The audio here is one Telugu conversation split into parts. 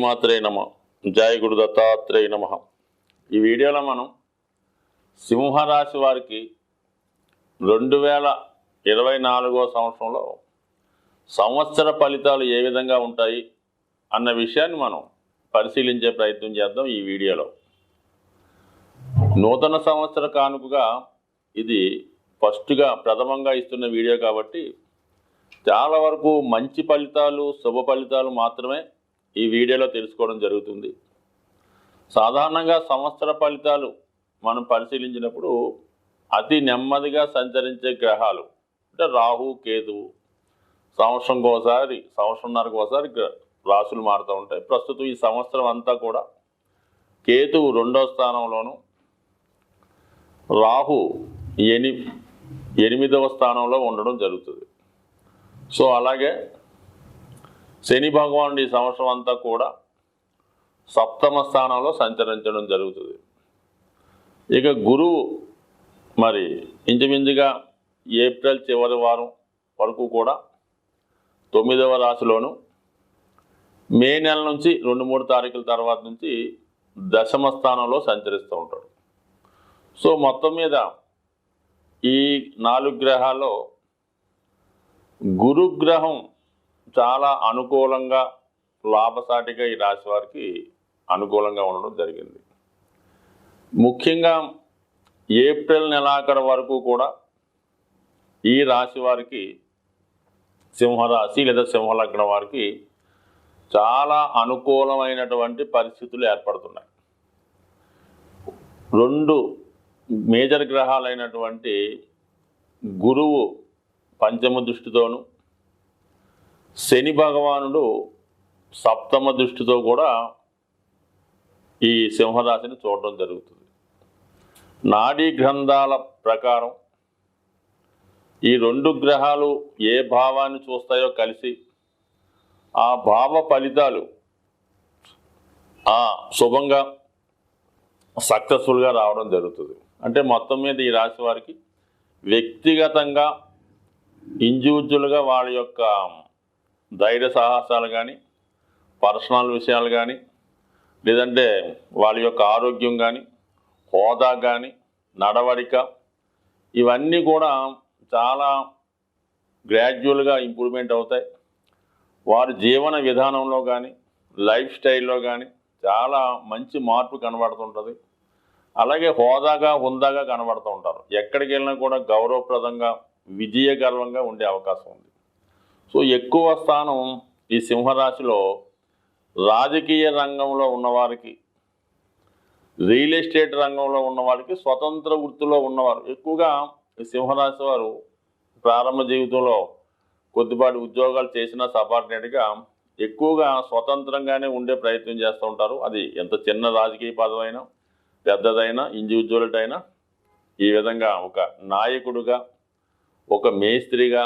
శ్రీమాత్రే నమ. జయ గురు దత్తాత్రేయ నమ. ఈ వీడియోలో మనం సింహరాశి వారికి రెండు వేల ఇరవై నాలుగో సంవత్సరంలో సంవత్సర ఫలితాలు ఏ విధంగా ఉంటాయి అన్న విషయాన్ని మనం పరిశీలించే ప్రయత్నం చేద్దాం ఈ వీడియోలో. నూతన సంవత్సర కానుకగా ఇది ఫస్ట్గా ప్రథమంగా ఇస్తున్న వీడియో కాబట్టి చాలా వరకు మంచి ఫలితాలు శుభ ఫలితాలు మాత్రమే ఈ వీడియోలో తెలుసుకోవడం జరుగుతుంది. సాధారణంగా సంవత్సర ఫలితాలు మనం పరిశీలించినప్పుడు అతి నెమ్మదిగా సంచరించే గ్రహాలు అంటే రాహు కేతువు సంవత్సరంకి ఒకసారి సంవత్సరంన్నరకు ఒకసారి రాసులు మారుతూ ఉంటాయి. ప్రస్తుతం ఈ సంవత్సరం అంతా కూడా కేతువు రెండో స్థానంలోను రాహు ఎని ఎనిమిదవ స్థానంలో ఉండడం జరుగుతుంది. సో అలాగే శని భగవానుడు ఈ సంవత్సరం అంతా కూడా సప్తమ స్థానంలో సంచరించడం జరుగుతుంది. ఇక గురువు మరి ఇంచుమించుగా ఏప్రిల్ చివరి వారం వరకు కూడా తొమ్మిదవ రాశిలోను మే నెల నుంచి రెండు మూడు తారీఖుల తర్వాత నుంచి దశమ స్థానంలో సంచరిస్తూ ఉంటాడు. సో మొత్తం మీద ఈ నాలుగు గ్రహాల్లో గురుగ్రహం చాలా అనుకూలంగా లాభసాటిగా ఈ రాశి వారికి అనుకూలంగా ఉండడం జరిగింది. ముఖ్యంగా ఏప్రిల్ నెలాఖరు వరకు కూడా ఈ రాశి వారికి సింహరాశి లేదా సింహలగ్నం వారికి చాలా అనుకూలమైనటువంటి పరిస్థితులు ఏర్పడుతున్నాయి. రెండు మేజర్ గ్రహాలైనటువంటి గురువు పంచమ దృష్టితోను శని భగవానుడు సప్తమ దృష్టితో కూడా ఈ సింహరాశిని చూడడం జరుగుతుంది. నాడీ గ్రంథాల ప్రకారం ఈ రెండు గ్రహాలు ఏ భావాన్ని చూస్తాయో కలిసి ఆ భావ ఫలితాలు ఆ శుభంగా సక్సెస్ఫుల్గా రావడం జరుగుతుంది. అంటే మొత్తం మీద ఈ రాశి వారికి వ్యక్తిగతంగా ఇండివిజువల్గా వాళ్ళ యొక్క ధైర్య సాహసాలు కానీ పర్సనల్ విషయాలు కానీ లేదంటే వాళ్ళ యొక్క ఆరోగ్యం కానీ హోదా కానీ నడవడిక ఇవన్నీ కూడా చాలా గ్రాడ్యువల్గా ఇంప్రూవ్మెంట్ అవుతాయి. వారి జీవన విధానంలో కానీ లైఫ్ స్టైల్లో కానీ చాలా మంచి మార్పు కనబడుతుంటుంది. అలాగే హోదాగా హుందాగా కనబడుతూ ఉంటారు. ఎక్కడికి వెళ్ళినా కూడా గౌరవప్రదంగా విజయగర్వంగా ఉండే అవకాశం ఉంది. సో ఎక్కువ స్థానం ఈ సింహరాశిలో రాజకీయ రంగంలో ఉన్నవారికి రియల్ ఎస్టేట్ రంగంలో ఉన్నవారికి స్వతంత్ర వృత్తిలో ఉన్నవారు. ఎక్కువగా ఈ సింహరాశి వారు ప్రారంభ జీవితంలో కొద్దిపాటి ఉద్యోగాలు చేసిన సబార్డినేట్గా ఎక్కువగా స్వతంత్రంగానే ఉండే ప్రయత్నం చేస్తూ ఉంటారు. అది ఎంత చిన్న రాజకీయ పదవైనా పెద్దదైనా ఇండివిజువల్ అయినా ఈ విధంగా ఒక నాయకుడుగా ఒక మేస్త్రిగా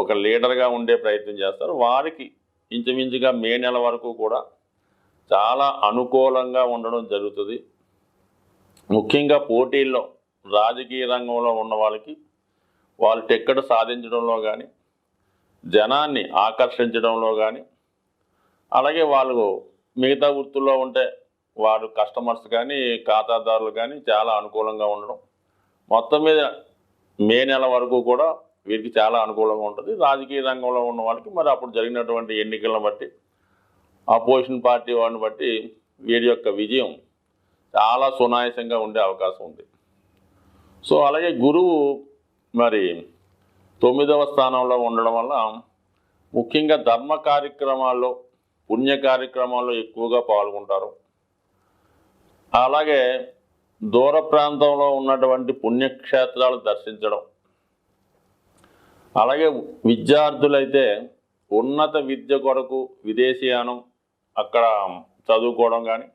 ఒక లీడర్గా ఉండే ప్రయత్నం చేస్తారు. వారికి ఇంచుమించుగా మే నెల వరకు కూడా చాలా అనుకూలంగా ఉండడం జరుగుతుంది. ముఖ్యంగా పోటీల్లో రాజకీయ రంగంలో ఉన్న వాళ్ళకి వాళ్ళు టిక్కెట్ సాధించడంలో కానీ జనాన్ని ఆకర్షించడంలో కానీ అలాగే వాళ్ళు మిగతా వృత్తుల్లో ఉంటే వారు కస్టమర్స్ కానీ ఖాతాదారులు కానీ చాలా అనుకూలంగా ఉండడం. మొత్తం మీద మే నెల వరకు కూడా వీరికి చాలా అనుకూలంగా ఉంటుంది. రాజకీయ రంగంలో ఉన్న వాళ్ళకి మరి అప్పుడు జరిగినటువంటి ఎన్నికలను బట్టి అపోజిషన్ పార్టీ వాడిని బట్టి వీరి యొక్క విజయం చాలా సునాయాసంగా ఉండే అవకాశం ఉంది. సో అలాగే గురువు మరి తొమ్మిదవ స్థానంలో ఉండడం వల్ల ముఖ్యంగా ధర్మ కార్యక్రమాల్లో పుణ్య కార్యక్రమాల్లో ఎక్కువగా పాల్గొంటారు. అలాగే దూర ప్రాంతంలో ఉన్నటువంటి పుణ్యక్షేత్రాలు దర్శించడం అలాగే విద్యార్థులైతే ఉన్నత విద్య కొరకు విదేశీయానం అక్కడ చదువుకోవడం కానీ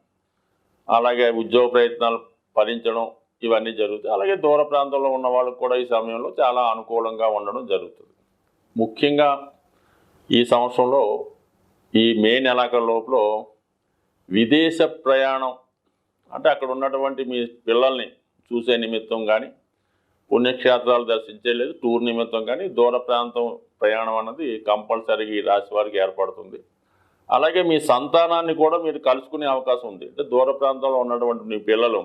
అలాగే ఉద్యోగ ప్రయత్నాలు ఫలించడం ఇవన్నీ జరుగుతాయి. అలాగే దూర ప్రాంతంలో ఉన్న వాళ్ళకు కూడా ఈ సమయంలో చాలా అనుకూలంగా ఉండడం జరుగుతుంది. ముఖ్యంగా ఈ సంవత్సరంలో ఈ మే నెలాఖరు లోపల విదేశ ప్రయాణం అంటే అక్కడ ఉన్నటువంటి మీ పిల్లల్ని చూసే నిమిత్తం కానీ పుణ్యక్షేత్రాలు దర్శించే లేదు టూర్ నిమిత్తం కానీ దూర ప్రాంతం ప్రయాణం అన్నది కంపల్సరీగా ఈ రాశి వారికి ఏర్పడుతుంది. అలాగే మీ సంతానాన్ని కూడా మీరు కలుసుకునే అవకాశం ఉంది. అంటే దూర ప్రాంతంలో ఉన్నటువంటి మీ పిల్లలు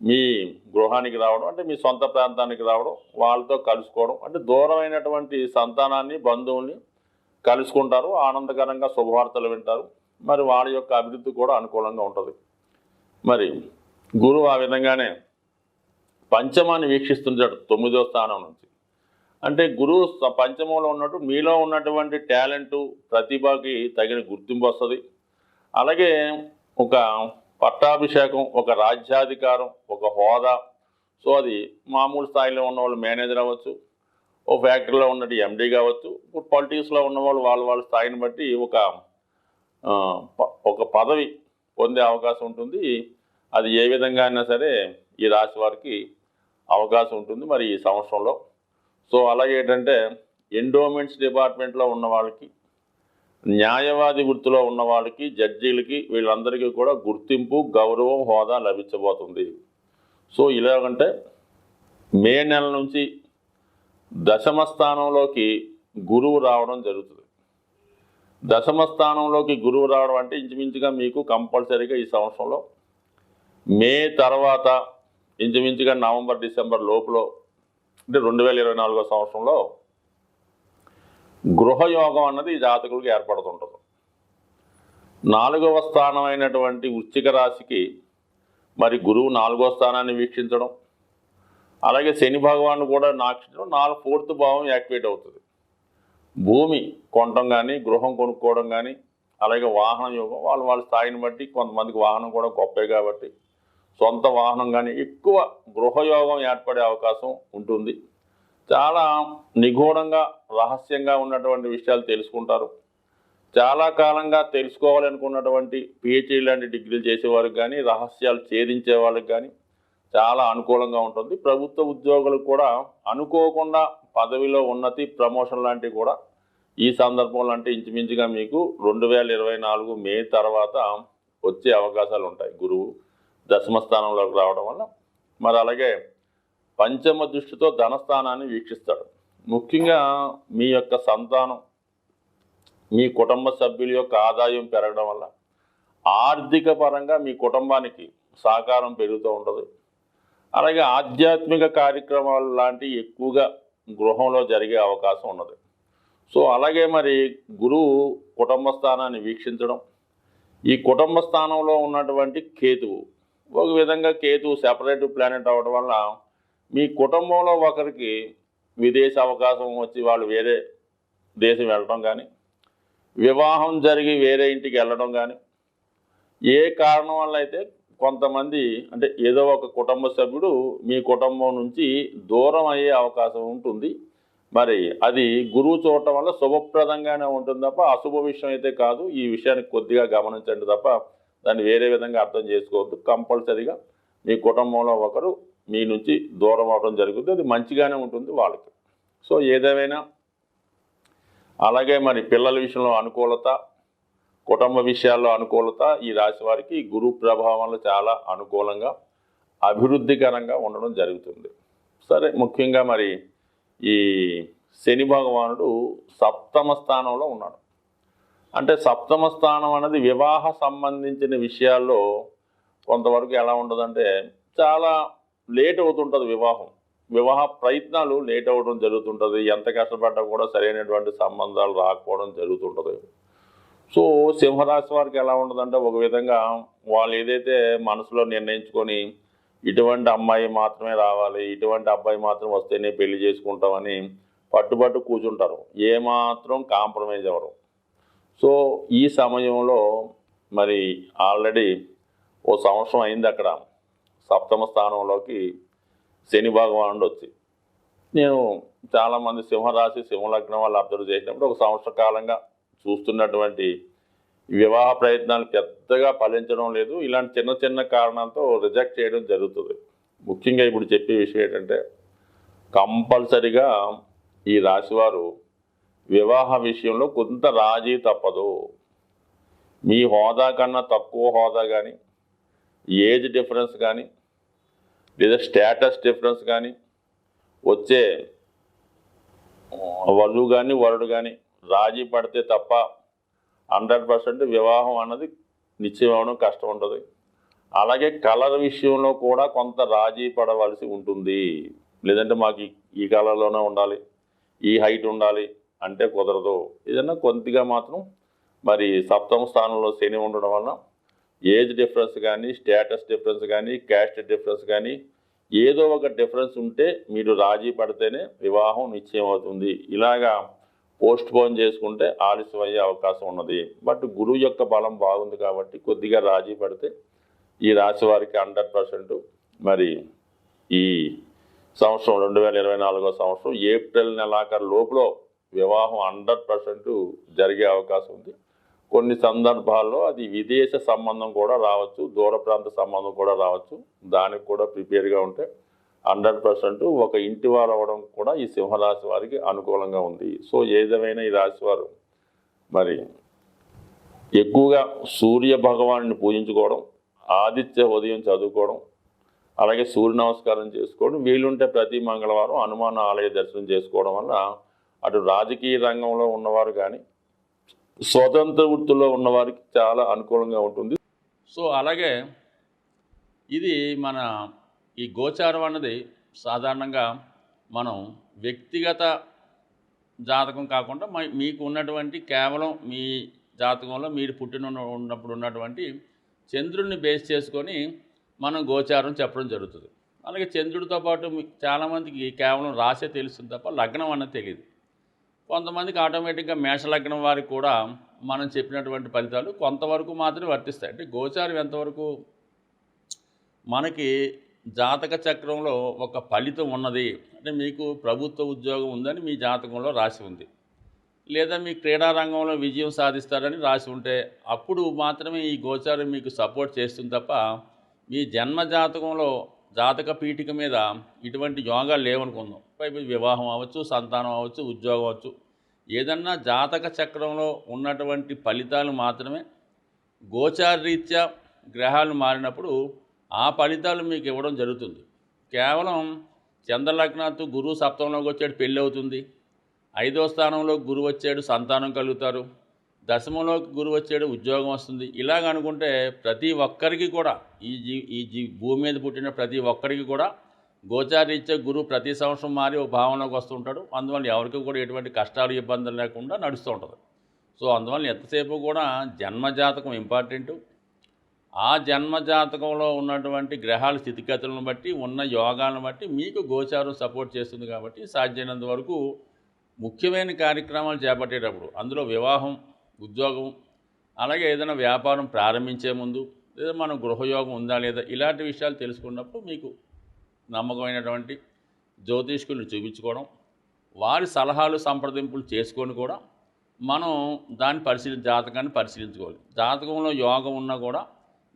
మీ గృహానికి రావడం అంటే మీ సొంత ప్రాంతానికి రావడం వాళ్ళతో కలుసుకోవడం అంటే దూరమైనటువంటి సంతానాన్ని బంధువుల్ని కలుసుకుంటారు ఆనందకరంగా శుభవార్తలు వింటారు. మరి వాళ్ళ యొక్క అభివృద్ధి కూడా అనుకూలంగా ఉంటుంది. మరి గురువు ఆ విధంగానే పంచమాన్ని వీక్షిస్తుంటాడు తొమ్మిదో స్థానం నుంచి. అంటే గురువు పంచమంలో ఉన్నట్టు మీలో ఉన్నటువంటి టాలెంటు ప్రతిభకి తగిన గుర్తింపు వస్తుంది. అలాగే ఒక పట్టాభిషేకం ఒక రాజ్యాధికారం ఒక హోదా. సో అది మామూలు స్థాయిలో ఉన్న వాళ్ళు మేనేజర్ అవ్వచ్చు ఓ ఫ్యాక్టరీలో ఉన్నట్టు ఎండీ కావచ్చు ఇప్పుడు పాలిటిక్స్లో ఉన్నవాళ్ళు వాళ్ళ వాళ్ళ స్థాయిని బట్టి ఒక ప- ఒక పదవి పొందే అవకాశం ఉంటుంది. అది ఏ విధంగా అయినా సరే ఈ రాశి వారికి అవకాశం ఉంటుంది మరి ఈ సంవత్సరంలో. సో అలాగే ఏంటంటే ఎండోమెంట్స్ డిపార్ట్మెంట్లో ఉన్న వాళ్ళకి న్యాయవాది వృత్తిలో ఉన్న వాళ్ళకి జడ్జీలకి వీళ్ళందరికీ కూడా గుర్తింపు గౌరవం హోదా లభించబోతుంది. సో ఇలాగంటే మే నెల నుంచి దశమ స్థానంలోకి గురువు రావడం జరుగుతుంది. దశమ స్థానంలోకి గురువు రావడం అంటే ఇంచుమించుగా మీకు కంపల్సరీగా ఈ సంవత్సరంలో మే తర్వాత ఇంచుమించుగా నవంబర్ డిసెంబర్ లోపల అంటే రెండు వేల ఇరవై నాలుగో సంవత్సరంలో గృహయోగం అన్నది ఈ జాతకులకు ఏర్పడుతుంటుంది. నాలుగవ స్థానం అయినటువంటి వృశ్చిక రాశికి మరి గురువు నాలుగో స్థానాన్ని వీక్షించడం అలాగే శని భగవాన్ కూడా నాక్షించడం నాలుగు ఫోర్త్ భావం యాక్టివేట్ అవుతుంది. భూమి కొనడం కానీ గృహం కొనుక్కోవడం కానీ అలాగే వాహన యోగం వాళ్ళ వాళ్ళ స్థాయిని బట్టి కొంతమందికి వాహనం కూడా గొప్పే కాబట్టి సొంత వాహనం కానీ ఎక్కువ గృహయోగం ఏర్పడే అవకాశం ఉంటుంది. చాలా నిగూఢంగా రహస్యంగా ఉన్నటువంటి విషయాలు తెలుసుకుంటారు. చాలా కాలంగా తెలుసుకోవాలనుకున్నటువంటి పిహెచ్డీ లాంటి డిగ్రీలు చేసేవారికి కానీ రహస్యాలు ఛేదించే వాళ్ళకి కానీ చాలా అనుకూలంగా ఉంటుంది. ప్రభుత్వ ఉద్యోగులకు కూడా అనుకోకుండా పదవిలో ఉన్నతి ప్రమోషన్ లాంటివి కూడా ఈ సందర్భంలో అంటే ఇంచుమించుగా మీకు రెండు వేల ఇరవై నాలుగు మే తర్వాత వచ్చే అవకాశాలు ఉంటాయి. గురువు దశమ స్థానంలోకి రావడం వల్ల మరి అలాగే పంచమ దృష్టితో ధనస్థానాన్ని వీక్షిస్తాడు. ముఖ్యంగా మీ యొక్క సంతానం మీ కుటుంబ సభ్యుల యొక్క ఆదాయం పెరగడం వల్ల ఆర్థిక పరంగా మీ కుటుంబానికి సహకారం పెరుగుతూ ఉండదు అలాగే ఆధ్యాత్మిక కార్యక్రమాలు లాంటివి ఎక్కువగా గృహంలో జరిగే అవకాశం ఉన్నది. సో అలాగే మరి గురువు కుటుంబ స్థానాన్ని వీక్షించడం ఈ కుటుంబ స్థానంలో ఉన్నటువంటి కేతువు ఒక విధంగా కేతు సెపరేట్ ప్లానెట్ అవ్వడం వల్ల మీ కుటుంబంలో ఒకరికి విదేశ అవకాశం వచ్చి వాళ్ళు వేరే దేశం వెళ్ళడం కానీ వివాహం జరిగి వేరే ఇంటికి వెళ్ళడం కానీ ఏ కారణం వల్ల అయితే కొంతమంది అంటే ఏదో ఒక కుటుంబ సభ్యుడు మీ కుటుంబం నుంచి దూరం అయ్యే అవకాశం ఉంటుంది. మరి అది గురువు చూడటం వల్ల శుభప్రదంగానే ఉంటుంది తప్ప అశుభ విషయం అయితే కాదు. ఈ విషయాన్ని కొద్దిగా గమనించండి తప్ప దాన్ని వేరే విధంగా అర్థం చేసుకోవద్దు. కంపల్సరీగా మీ కుటుంబంలో ఒకరు మీ నుంచి దూరం అవడం జరుగుతుంది. అది మంచిగానే ఉంటుంది వాళ్ళకి. సో ఏదేమైనా అలాగే మరి పిల్లల విషయంలో అనుకూలత కుటుంబ విషయాల్లో అనుకూలత ఈ రాశి వారికి గురు ప్రభావంలో చాలా అనుకూలంగా అభివృద్ధికరంగా ఉండడం జరుగుతుంది. సరే ముఖ్యంగా మరి ఈ శని భగవానుడు సప్తమ స్థానంలో ఉన్నాడు. అంటే సప్తమ స్థానం అనేది వివాహ సంబంధించిన విషయాల్లో కొంతవరకు ఎలా ఉండదంటే చాలా లేట్ అవుతుంటుంది వివాహం. వివాహ ప్రయత్నాలు లేట్ అవ్వడం జరుగుతుంటుంది. ఎంత కష్టపడ్డా కూడా సరైనటువంటి సంబంధాలు రాకపోవడం జరుగుతుంటుంది. సో సింహరాశి వారికి ఎలా ఉండదంటే ఒక విధంగా వాళ్ళు ఏదైతే మనసులో నిర్ణయించుకొని ఇటువంటి అమ్మాయి మాత్రమే రావాలి ఇటువంటి అబ్బాయి మాత్రం వస్తేనే పెళ్ళి చేసుకుంటామని పట్టుబట్టు కూర్చుంటారు. ఏమాత్రం కాంప్రమైజ్ అవ్వరు. సో ఈ సమయంలో మరి ఆల్రెడీ ఓ సంవత్సరం అయింది అక్కడ. సప్తమ స్థానంలోకి శని భగవానుడు వచ్చి. నేను చాలామంది సింహరాశి సింహలగ్నం వాళ్ళు అబ్జర్వ్ చేసినప్పుడు ఒక సంవత్సర కాలంగా చూస్తున్నటువంటి వివాహ ప్రయత్నాలు పెద్దగా ఫలించడం లేదు. ఇలాంటి చిన్న చిన్న కారణాలతో రిజెక్ట్ చేయడం జరుగుతుంది. ముఖ్యంగా ఇప్పుడు చెప్పే విషయం ఏంటంటే కంపల్సరిగా ఈ రాశివారు వివాహ విషయంలో కొంత రాజీ తప్పదు. మీ హోదా కన్నా తక్కువ హోదా కానీ ఏజ్ డిఫరెన్స్ కానీ లేదా స్టేటస్ డిఫరెన్స్ కానీ వచ్చే వధువు కానీ వరుడు కానీ రాజీ పడితే తప్ప హండ్రెడ్ పర్సెంట్ వివాహం అన్నది నిశ్చయం అవడం కష్టం ఉంటుంది. అలాగే కలర్ విషయంలో కూడా కొంత రాజీ పడవలసి ఉంటుంది. లేదంటే మాకు ఈ- ఈ కలర్లోనే ఉండాలి ఈ హైట్ ఉండాలి అంటే కుదరదు. ఏదన్నా కొద్దిగా మాత్రం మరి సప్తమ స్థానంలో శని ఉండడం వలన ఏజ్ డిఫరెన్స్ కానీ స్టేటస్ డిఫరెన్స్ కానీ క్యాస్ట్ డిఫరెన్స్ కానీ ఏదో ఒక డిఫరెన్స్ ఉంటే మీరు రాజీ పడితేనే వివాహం నిశ్చయం అవుతుంది ఇలాగా పోస్ట్ పోన్ చేసుకుంటే ఆలస్యం అయ్యే అవకాశం ఉన్నది. బట్ గురువు యొక్క బలం బాగుంది కాబట్టి కొద్దిగా రాజీ పడితే ఈ రాశి వారికి హండ్రెడ్ పర్సెంట్ మరి ఈ సంవత్సరం రెండు వేల ఇరవై నాలుగో సంవత్సరం ఏప్రిల్ నెలాఖరు లోపల వివాహం హండ్రెడ్ పర్సెంట్ జరిగే అవకాశం ఉంది. కొన్ని సందర్భాల్లో అది విదేశ సంబంధం కూడా రావచ్చు దూర ప్రాంత సంబంధం కూడా రావచ్చు. దానికి కూడా ప్రిపేర్గా ఉంటే హండ్రెడ్ పర్సెంట్ ఒక ఇంటి వారు అవ్వడం కూడా ఈ సింహరాశి వారికి అనుకూలంగా ఉంది. సో ఏదేమైనా ఈ రాశి వారు మరి ఎక్కువగా సూర్య భగవాన్ని పూజించుకోవడం ఆదిత్య ఉదయం చదువుకోవడం అలాగే సూర్య నమస్కారం చేసుకోవడం వీలుంటే ప్రతి మంగళవారం హనుమాన్ ఆలయ దర్శనం చేసుకోవడం వల్ల అటు రాజకీయ రంగంలో ఉన్నవారు కానీ స్వతంత్ర వృత్తిలో ఉన్నవారికి చాలా అనుకూలంగా ఉంటుంది. సో అలాగే ఇది మన ఈ గోచారం అన్నది సాధారణంగా మనం వ్యక్తిగత జాతకం కాకుండా మ- మీకు ఉన్నటువంటి కేవలం మీ జాతకంలో మీరు పుట్టిన ఉన్నప్పుడు ఉన్నటువంటి చంద్రుడిని బేస్ చేసుకొని మనం గోచారం చెప్పడం జరుగుతుంది. అలాగే చంద్రుడితో పాటు చాలామందికి కేవలం రాసే తెలుస్తుంది తప్ప లగ్నం అన్నది తెలియదు కొంతమందికి ఆటోమేటిక్గా మేషలగ్నం వారికి కూడా మనం చెప్పినటువంటి ఫలితాలు కొంతవరకు మాత్రమే వర్తిస్తాయి. అంటే గోచారం ఎంతవరకు? మనకి జాతక చక్రంలో ఒక ఫలితం ఉన్నది. అంటే మీకు ప్రభుత్వ ఉద్యోగం ఉందని మీ జాతకంలో రాసి ఉంది. లేదా మీ క్రీడా రంగంలో విజయం సాధిస్తారని రాసి ఉంటే అప్పుడు మాత్రమే ఈ గోచారం మీకు సపోర్ట్ చేస్తుంది తప్ప మీ జన్మ జాతకంలో జాతక పీఠిక మీద ఇటువంటి యోగాలు లేవనుకుందాం. పైపు వివాహం అవ్వచ్చు సంతానం అవ్వచ్చు ఉద్యోగం అవ్వచ్చు. ఏదన్నా జాతక చక్రంలో ఉన్నటువంటి ఫలితాలు మాత్రమే గోచారరీత్యా గ్రహాలు మారినప్పుడు ఆ ఫలితాలు మీకు ఇవ్వడం జరుగుతుంది. కేవలం చంద్రలగ్నాథ్ గురువు సప్తంలోకి వచ్చాడు పెళ్ళి అవుతుంది. ఐదో స్థానంలో గురువు వచ్చాడు సంతానం కలుగుతారు. దశమంలోకి గురువు వచ్చాడు ఉద్యోగం వస్తుంది. ఇలాగ అనుకుంటే ప్రతి ఒక్కరికి కూడా ఈ జీ ఈ జీ భూమి మీద పుట్టిన ప్రతి ఒక్కరికి కూడా గోచారీత్యా గురువు ప్రతి సంవత్సరం మారి ఒక భావనలోకి వస్తుంటాడు అందువల్ల ఎవరికి కూడా ఎటువంటి కష్టాలు ఇబ్బందులు లేకుండా నడుస్తూ ఉంటుంది. సో అందువల్ల ఎంతసేపు కూడా జన్మజాతకం ఇంపార్టెంటు. ఆ జన్మజాతకంలో ఉన్నటువంటి గ్రహాల స్థితిగతులను బట్టి ఉన్న యోగాలను బట్టి మీకు గోచారం సపోర్ట్ చేస్తుంది కాబట్టి సాధ్యమైనంత వరకు ముఖ్యమైన కార్యక్రమాలు చేపట్టేటప్పుడు అందులో వివాహం ఉద్యోగం అలాగే ఏదైనా వ్యాపారం ప్రారంభించే ముందు లేదా మనం గృహయోగం ఉందా లేదా ఇలాంటి విషయాలు తెలుసుకున్నప్పుడు మీకు నమ్మకమైనటువంటి జ్యోతిష్కుల్ని చూపించుకోవడం వారి సలహాలు సంప్రదింపులు చేసుకొని కూడా మనం దాన్ని పరిశీలి జాతకాన్ని పరిశీలించుకోవాలి. జాతకంలో యోగం ఉన్నా కూడా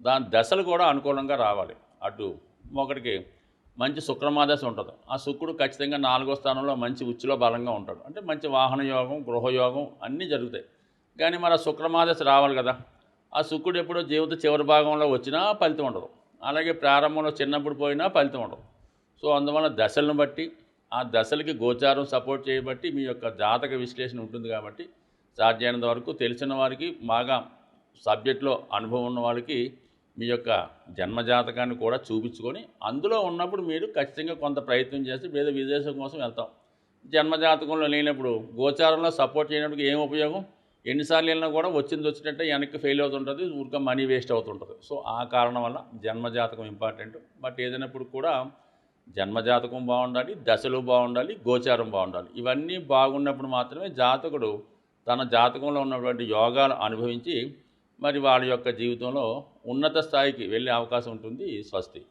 దాని దశలు కూడా అనుకూలంగా రావాలి. అటు ఒకటికి మంచి శుక్రమాదశ ఉంటుంది. ఆ శుక్రుడు ఖచ్చితంగా నాలుగో స్థానంలో మంచి ఉచ్చులో బలంగా ఉంటాడు. అంటే మంచి వాహన యోగం గృహయోగం అన్నీ జరుగుతాయి. కానీ మరి ఆ శుక్రమాదశ రావాలి కదా. ఆ శుక్రుడు ఎప్పుడో జీవిత చివరి భాగంలో వచ్చినా ఫలితం ఉండదు. అలాగే ప్రారంభంలో చిన్నప్పుడు పోయినా ఫలితం ఉండదు. సో అందువల్ల దశలను బట్టి ఆ దశలకి గోచారం సపోర్ట్ చేయబట్టి మీ యొక్క జాతక విశ్లేషణ ఉంటుంది కాబట్టి సాధ్యమైనంత వరకు తెలిసిన వారికి బాగా సబ్జెక్ట్లో అనుభవం ఉన్న వాళ్ళకి మీ యొక్క జన్మజాతకాన్ని కూడా చూపించుకొని అందులో ఉన్నప్పుడు మీరు ఖచ్చితంగా కొంత ప్రయత్నం చేసి వేరే విదేశం కోసం వెళ్తాం. జన్మజాతకంలో లేనప్పుడు గోచారంలో సపోర్ట్ చేయడానికి ఏం ఉపయోగం? ఎన్నిసార్లు వెళ్ళినా కూడా వచ్చింది వచ్చినట్టే వెనక్కి ఫెయిల్ అవుతుంటుంది ఊరికే మనీ వేస్ట్ అవుతుంటుంది. సో ఆ కారణం వల్ల జన్మజాతకం ఇంపార్టెంట్ బట్ ఏదైనప్పుడు కూడా జన్మజాతకం బాగుండాలి దశలు బాగుండాలి గోచారం బాగుండాలి. ఇవన్నీ బాగున్నప్పుడు మాత్రమే జాతకుడు తన జాతకంలో ఉన్నటువంటి యోగాలు అనుభవించి మరి వాళ్ళ యొక్క జీవితంలో ఉన్నత స్థాయికి వెళ్ళే అవకాశం ఉంటుంది స్వస్తి.